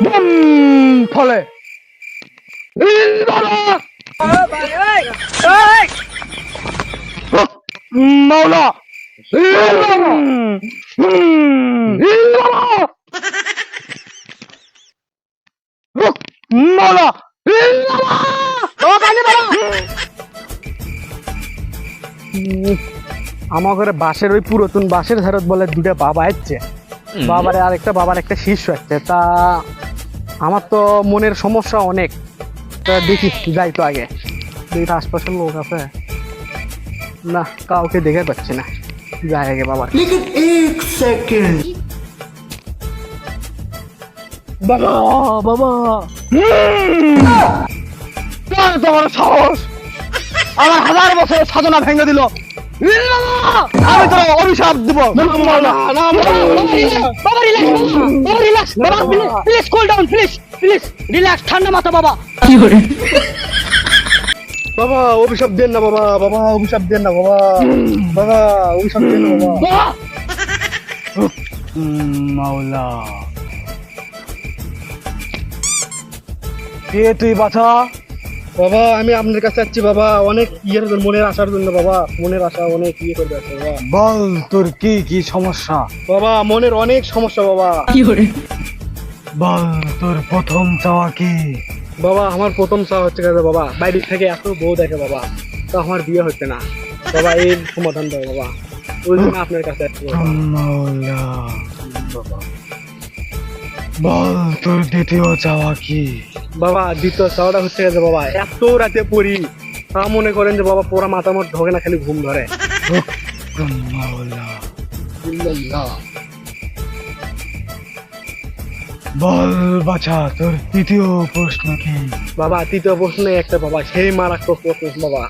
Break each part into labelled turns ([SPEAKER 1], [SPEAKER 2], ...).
[SPEAKER 1] Broom ফলে। মাওলা! মাওলা! আমার ঘরে বাঁশের ওই পুরাতন বাঁশের ধারত বলে দুটা বাবা আসছে বাবার আরেকটা বাবার একটা শিষ্য আছে তা আমার তো মনের সমস্যা অনেক। দেখি যাই তো আগে দুইটা আশপাশের লোক আছে। না কাউকে দেখে পাচ্ছি না। যাই আগে বাবা বাবা। বাবা তোমার সাহস। আমার হাজার বছরের সাধনা ভেঙে দিল। আমি তোর অভিশাপ দিব।
[SPEAKER 2] বাবা রিল্যাক্স বাবা রিল্যাক্স বাবা please cool down please please relax ঠান্ডা মাথা বাবা।
[SPEAKER 1] বাবা অভিশাপ দেন না বাবা বাবা অভিশাপ দেন না বাবা। বাবা অভিশাপ দেন না বাবা।
[SPEAKER 2] বাবা।
[SPEAKER 1] মাওলা। কে তুই বাছা? বাবা আমি আপনার কাছে যাচ্ছি বাবা। অনেক ইয়ের জন্য মনের আসার জন্য বাবা। মনের আশা অনেক ইয়ে করবে আছে বাবা।
[SPEAKER 3] বল তোর কি কি সমস্যা?
[SPEAKER 1] বাবা মনের অনেক সমস্যা বাবা।
[SPEAKER 3] বল তোর প্রথম চাওয়া কি?
[SPEAKER 1] বাবা আমার প্রথম চাওয়া হচ্ছে গেছে বাবা বাইরে থেকে এত বউ দেখে বাবা তো আমার বিয়ে হচ্ছে না। বাবা এর সমাধান দাও বাবা। ওই জন্য আপনার কাছে যাচ্ছি বাবা।
[SPEAKER 3] বল তোর দ্বিতীয় চাওয়া কি?
[SPEAKER 1] বাবা দ্বিতীয় চাওয়াটা হচ্ছে গেছে বাবা এত রাতে পড়ি তা মনে করেন যে বাবা পুরা মাথা মোট ঢোকে না খালি ঘুম ধরে।
[SPEAKER 3] বল বাছা তোর তৃতীয় প্রশ্ন কি?
[SPEAKER 1] বাবা তৃতীয় প্রশ্নে একটা বাবা সেই মারাত্মক প্রশ্ন বাবা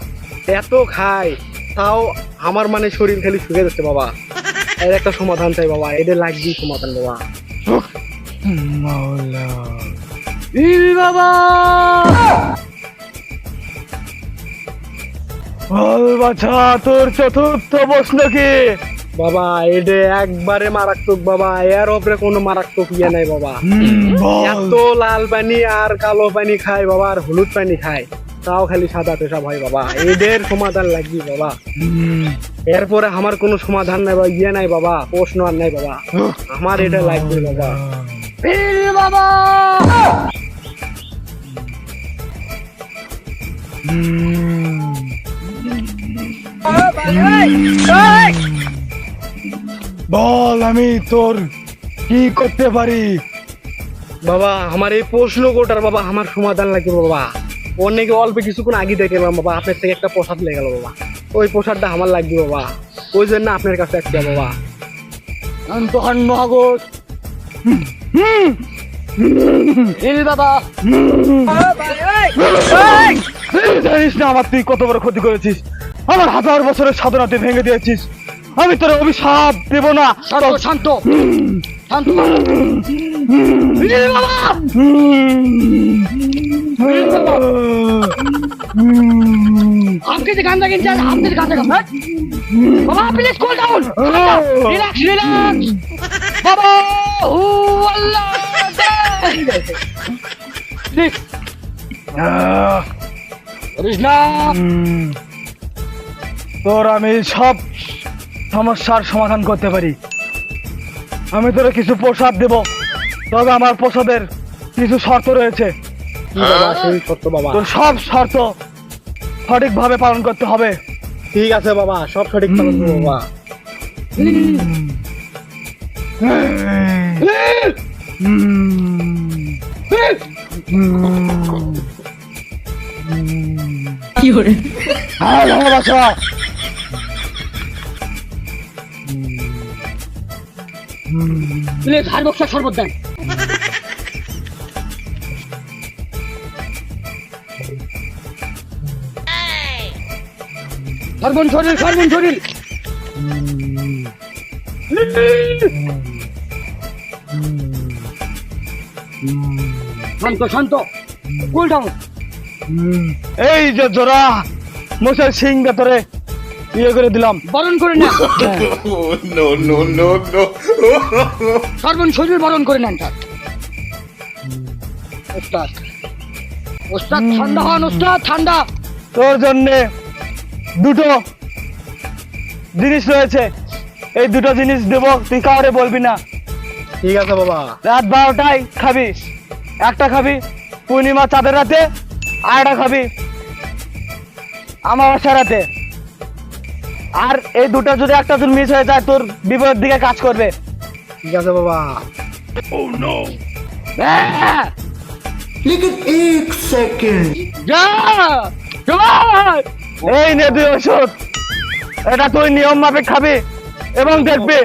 [SPEAKER 1] এত খায় তাও আমার মানে শরীর খালি শুকে যাচ্ছে বাবা। এর একটা সমাধান চাই বাবা এদের লাগবেই সমাধান বাবা।
[SPEAKER 3] মাওলা
[SPEAKER 2] বাবা
[SPEAKER 3] বাছা তোর চতুর্থ প্রশ্ন কি?
[SPEAKER 1] বাবা এডে একবারে মারাত্মক বাবা এর ওপরে কোনো মারাত্মক ইয়ে নাই বাবা। এত লাল পানি আর কালো পানি খায় বাবা আর হলুদ পানি খায়। তাও খালি সাদা পেশাব হয় বাবা। এদের সমাধান লাগবে বাবা। এরপরে আমার কোনো সমাধান নাই বা ইয়ে নাই বাবা। প্রশ্ন আর নাই বাবা। আমার এটা লাগবে বাবা
[SPEAKER 2] বাবা!
[SPEAKER 3] বল আমি তোর কি করতে পারি
[SPEAKER 1] বাবা আমার এই প্রশ্ন কোটার বাবা আমার সমাধান লাগবে বাবা অনেকে অল্প কিছুক্ষণ আগে দেখে এলাম বাবা আপনার থেকে একটা প্রসাদ লেগে গেল বাবা ওই প্রসাদটা আমার লাগবে বাবা ওই জন্য আপনার কাছে আসছে বাবা
[SPEAKER 2] অন্তহান মহাগত বাবা
[SPEAKER 3] জানিস না আমার তুই কত বড় ক্ষতি করেছিস? আমার হাজার বছরের সাধনা তুই ভেঙে দিয়েছিস। আমি তোর অভিশাপ দেব না।
[SPEAKER 2] শান্ত শান্ত। না
[SPEAKER 3] তোর আমি সব সমস্যার সমাধান করতে পারি আমি তোরে কিছু প্রসাদ দেব তবে আমার প্রসাদের কিছু শর্ত রয়েছে তোর সব শর্ত সঠিকভাবে পালন করতে হবে
[SPEAKER 1] ঠিক আছে বাবা সব সঠিক পালন করব বাবা
[SPEAKER 3] হ্যাঁ ভালোবাসা।
[SPEAKER 2] প্লিজ হার বক্সা শরবত দেন সর্বন শরীর সর্বন শরীর। শান্ত শান্ত। কুল ডাউন
[SPEAKER 3] এই যে জোড়া মশাই সিং তোরে ইয়ে করে দিলাম।
[SPEAKER 2] বরণ করে নেন! সর্বন শরীর বরণ করে নেন স্যার ওস্তাদ। ওস্তাদ ঠান্ডা হন ওস্তাদ ঠান্ডা।
[SPEAKER 3] তোর জন্যে দুটো জিনিস রয়েছে। এই দুটো জিনিস দেবো তুই কাউরে বলবি না।
[SPEAKER 1] ঠিক আছে বাবা।
[SPEAKER 3] রাত বারোটায় খাবি। একটা খাবি পূর্ণিমা চাঁদের রাতে আটা খাবি। আমার সারাতে আর এই দুটো যদি একটা তোর মিস হয়ে যায় তোর বিপদের দিকে কাজ করবে।
[SPEAKER 1] ঠিক আছে বাবা।
[SPEAKER 2] ও
[SPEAKER 4] নো এক সেকেন্ড
[SPEAKER 2] যা!
[SPEAKER 3] এই নে দুই ওষুধ। এটা তুই নিয়ম মাফিক খাবি এবং দেখবি।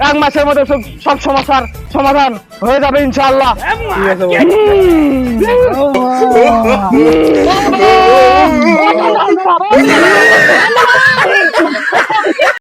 [SPEAKER 3] এক মাসের মধ্যে সব- সব সমস্যার সমাধান হয়ে যাবে ইনশাআল্লাহ।
[SPEAKER 1] ঠিক আছে